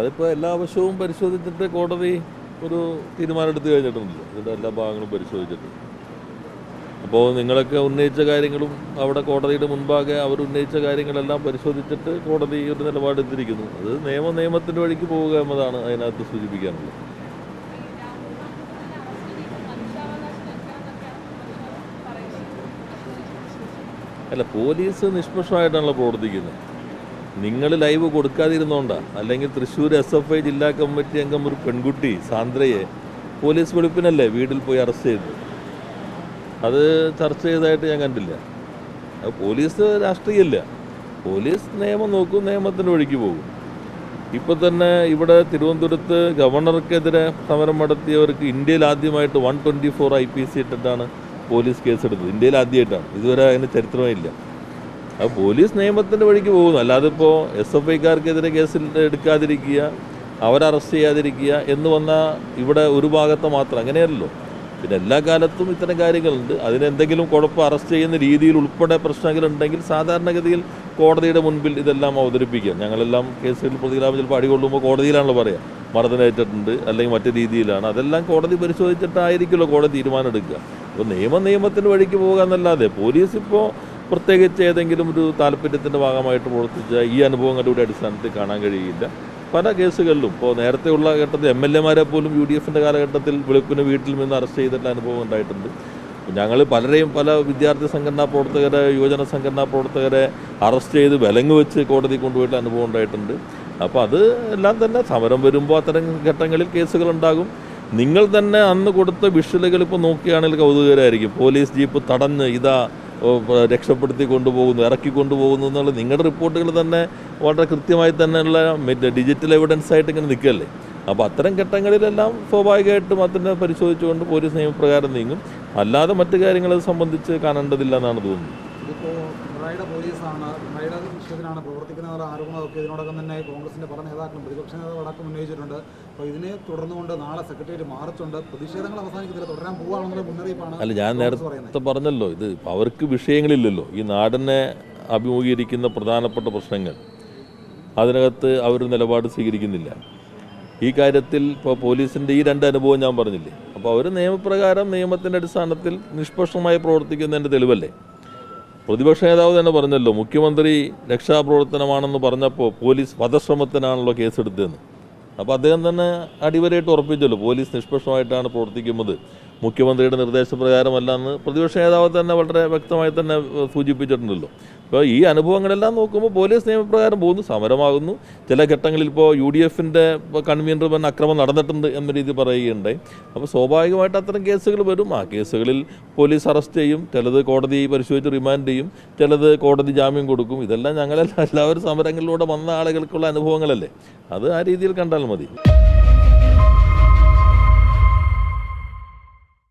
അതിപ്പോൾ എല്ലാ വശവും പരിശോധിച്ചിട്ട് കോടതി ഒരു തീരുമാനം എടുത്തു കഴിഞ്ഞിട്ടുണ്ടല്ലോ ഇതിന്റെ എല്ലാ ഭാഗങ്ങളും പരിശോധിച്ചിട്ട്. അപ്പോൾ നിങ്ങളൊക്കെ ഉന്നയിച്ച കാര്യങ്ങളും അവിടെ കോടതിയുടെ മുൻപാകെ അവർ ഉന്നയിച്ച കാര്യങ്ങളെല്ലാം പരിശോധിച്ചിട്ട് കോടതി ഒരു നിലപാടെടുത്തിരിക്കുന്നു അത് നിയമ നിയമത്തിന്റെ വഴിക്ക് പോവുക എന്നതാണ് അതിനകത്ത് സൂചിപ്പിക്കാനുള്ളത്. അല്ല പോലീസ് നിഷ്പക്ഷമായിട്ടാണല്ലോ പ്രവർത്തിക്കുന്നത്. നിങ്ങൾ ലൈവ് കൊടുക്കാതിരുന്നോണ്ടാ. അല്ലെങ്കിൽ തൃശ്ശൂർ എസ് എഫ് ഐ ജില്ലാ കമ്മിറ്റി അംഗം ഒരു പെൺകുട്ടി സാന്ദ്രയെ പോലീസ് വെളുപ്പിനല്ലേ വീട്ടിൽ പോയി അറസ്റ്റ് ചെയ്തത്? അത് ചർച്ച ചെയ്തതായിട്ട് ഞാൻ കണ്ടില്ല. പോലീസ് രാഷ്ട്രീയമില്ല പോലീസ് നിയമം നോക്കും നിയമത്തിന്റെ വഴിക്ക് പോകും. ഇപ്പം തന്നെ ഇവിടെ തിരുവനന്തപുരത്ത് ഗവർണർക്കെതിരെ സമരം നടത്തിയവർക്ക് ഇന്ത്യയിൽ ആദ്യമായിട്ട് one twenty four I P C ഇട്ടിട്ടാണ് പോലീസ് കേസെടുത്തത്. ഇന്ത്യയിൽ ആദ്യമായിട്ടാണ്. ഇതുവരെ അതിന് ചരിത്രമേ ഇല്ല. അത് പോലീസ് നിയമത്തിന്റെ വഴിക്ക് പോകുന്നു. അല്ലാതെ ഇപ്പോൾ എസ് എഫ് ഐക്കാർക്കെതിരെ കേസിൽ എടുക്കാതിരിക്കുക അവരെ അറസ്റ്റ് ചെയ്യാതിരിക്കുക എന്ന് വന്നാൽ ഇവിടെ ഒരു ഭാഗത്ത് മാത്രം അങ്ങനെയല്ലോ പിന്നെ എല്ലാ കാലത്തും ഇത്തരം കാര്യങ്ങളുണ്ട്. അതിനെന്തെങ്കിലും കുഴപ്പം അറസ്റ്റ് ചെയ്യുന്ന രീതിയിൽ ഉൾപ്പെടെ പ്രശ്നങ്ങളുണ്ടെങ്കിൽ സാധാരണഗതിയിൽ കോടതിയുടെ മുൻപിൽ ഇതെല്ലാം അവതരിപ്പിക്കുക. ഞങ്ങളെല്ലാം കേസുകളിൽ പ്രതികരണം ചിലപ്പോൾ അടികൊള്ളുമ്പോൾ കോടതിയിലാണല്ലോ പറയുക മർദ്ദനേറ്റിട്ടുണ്ട് അല്ലെങ്കിൽ മറ്റു രീതിയിലാണ്. അതെല്ലാം കോടതി പരിശോധിച്ചിട്ടായിരിക്കുമല്ലോ കോടതി തീരുമാനം എടുക്കുക. അപ്പോൾ നിയമ നിയമത്തിന്റെ വഴിക്ക് പോകുക എന്നല്ലാതെ പോലീസ് ഇപ്പോൾ പ്രത്യേകിച്ച് ഏതെങ്കിലും ഒരു താല്പര്യത്തിന്റെ ഭാഗമായിട്ട് പ്രവർത്തിച്ച ഈ അനുഭവങ്ങളുടെ അടിസ്ഥാനത്തിൽ കാണാൻ കഴിയില്ല. പല കേസുകളിലും ഇപ്പോൾ നേരത്തെയുള്ള ഘട്ടത്തിൽ എം എൽ എമാരെ പോലും യു ഡി എഫിന്റെ കാലഘട്ടത്തിൽ വെളുപ്പിന് വീട്ടിൽ നിന്ന് അറസ്റ്റ് ചെയ്തിട്ടുള്ള അനുഭവം ഉണ്ടായിട്ടുണ്ട്. ഞങ്ങൾ പലരെയും പല വിദ്യാർത്ഥി സംഘടനാ പ്രവർത്തകരെ യുവജന സംഘടനാ പ്രവർത്തകരെ അറസ്റ്റ് ചെയ്ത് വിലങ്ങ് വെച്ച് കോടതി കൊണ്ടുപോയിട്ട് അനുഭവം ഉണ്ടായിട്ടുണ്ട്. അപ്പോൾ അത് എല്ലാം തന്നെ സമരം വരുമ്പോൾ അത്തരം ഘട്ടങ്ങളിൽ കേസുകൾ ഉണ്ടാകും. നിങ്ങൾ തന്നെ അന്ന് കൊടുത്ത വിഷലുകൾ ഇപ്പോൾ നോക്കുകയാണെങ്കിൽ കൗതുകരായിരിക്കും പോലീസ് ജീപ്പ് തടഞ്ഞ് ഇതാ രക്ഷപ്പെടുത്തി കൊണ്ടുപോകുന്നു ഇറക്കി കൊണ്ടുപോകുന്നു എന്നുള്ള നിങ്ങളുടെ റിപ്പോർട്ടുകൾ തന്നെ വളരെ കൃത്യമായി തന്നെയുള്ള ഡിജിറ്റൽ എവിഡൻസ് ആയിട്ട് ഇങ്ങനെ നിൽക്കല്ലേ അപ്പോൾ അത്തരം ഘട്ടങ്ങളിലെല്ലാം സ്വാഭാവികമായിട്ടും അതിനെ പരിശോധിച്ചുകൊണ്ട് പോലീസ് നിയമപ്രകാരം നീങ്ങും. അല്ലാതെ മറ്റു കാര്യങ്ങളെ സംബന്ധിച്ച് കാണേണ്ടതില്ല എന്നാണ് തോന്നുന്നത്. പിണറായിയുടെ പോലീസാണ്. പിണറായിയുടെ വിഷയത്തിനാണ് പ്രവർത്തിക്കുന്നവർ ആരോപണമൊക്കെ ഇതിനോടകം തന്നെ കോൺഗ്രസിന്റെ പല നേതാക്കളും പ്രതിപക്ഷ നേതാവ് അടക്കം ഉന്നയിച്ചിട്ടുണ്ട്. അപ്പോൾ ഇതിനെ തുടർന്നുകൊണ്ട് നാളെ സെക്രട്ടേറിയറ്റ് മാർച്ചുണ്ട് പ്രതിഷേധങ്ങൾ അവസാനിക്കുന്നില്ല തുടരാൻ പോവുകയാണെന്നുള്ള മുന്നറിയിപ്പാണ് അല്ല ഞാൻ നേരത്തെ പറഞ്ഞല്ലോ ഇത് അവർക്ക് വിഷയങ്ങളില്ലല്ലോ. ഈ നാടിനെ അഭിമുഖീകരിക്കുന്ന പ്രധാനപ്പെട്ട പ്രശ്നങ്ങൾ. അതിനകത്ത് അവർ നിലപാട് സ്വീകരിക്കുന്നില്ല. ഈ കാര്യത്തിൽ ഇപ്പോൾ പോലീസിന്റെ ഈ രണ്ട് അനുഭവം ഞാൻ പറഞ്ഞില്ലേ? അപ്പോൾ അവർ നിയമപ്രകാരം നിയമത്തിന്റെ അടിസ്ഥാനത്തിൽ നിഷ്പക്ഷമായി പ്രവർത്തിക്കുന്നതിന്റെ തെളിവല്ലേ? പ്രതിപക്ഷ നേതാവ് തന്നെ പറഞ്ഞല്ലോ മുഖ്യമന്ത്രി രക്ഷാപ്രവർത്തനമാണെന്ന് പറഞ്ഞപ്പോൾ പോലീസ് വധശ്രമത്തിനാണല്ലോ കേസെടുത്തതെന്ന്. അപ്പോൾ അദ്ദേഹം തന്നെ അടിവരായിട്ട് ഉറപ്പിച്ചല്ലോ പോലീസ് നിഷ്പക്ഷമായിട്ടാണ് പ്രവർത്തിക്കുന്നത്. മുഖ്യമന്ത്രിയുടെ നിർദ്ദേശപ്രകാരമല്ല എന്ന് പ്രതിപക്ഷ നേതാവ് തന്നെ വളരെ വ്യക്തമായി തന്നെ സൂചിപ്പിച്ചിട്ടുണ്ടല്ലോ. ഇപ്പോൾ ഈ അനുഭവങ്ങളെല്ലാം നോക്കുമ്പോൾ പോലീസ് നിയമപ്രകാരം പോകുന്നു സമരമാകുന്നു. ചില ഘട്ടങ്ങളിൽ ഇപ്പോൾ യു ഡി എഫിന്റെ കൺവീനർ തന്നെ അക്രമം നടന്നിട്ടുണ്ട് എന്ന രീതി പറയുകയുണ്ടായി. അപ്പോൾ സ്വാഭാവികമായിട്ട് അത്തരം കേസുകൾ വരും. ആ കേസുകളിൽ പോലീസ് അറസ്റ്റ് ചെയ്യും ചിലത് കോടതി പരിശോധിച്ച് റിമാൻഡ് ചെയ്യും ചിലത് കോടതി ജാമ്യം കൊടുക്കും. ഇതെല്ലാം ഞങ്ങളെല്ലാം എല്ലാവരും സമരങ്ങളിലൂടെ വന്ന ആളുകൾക്കുള്ള അനുഭവങ്ങളല്ലേ? അത് ആ രീതിയിൽ കണ്ടാൽ മതി.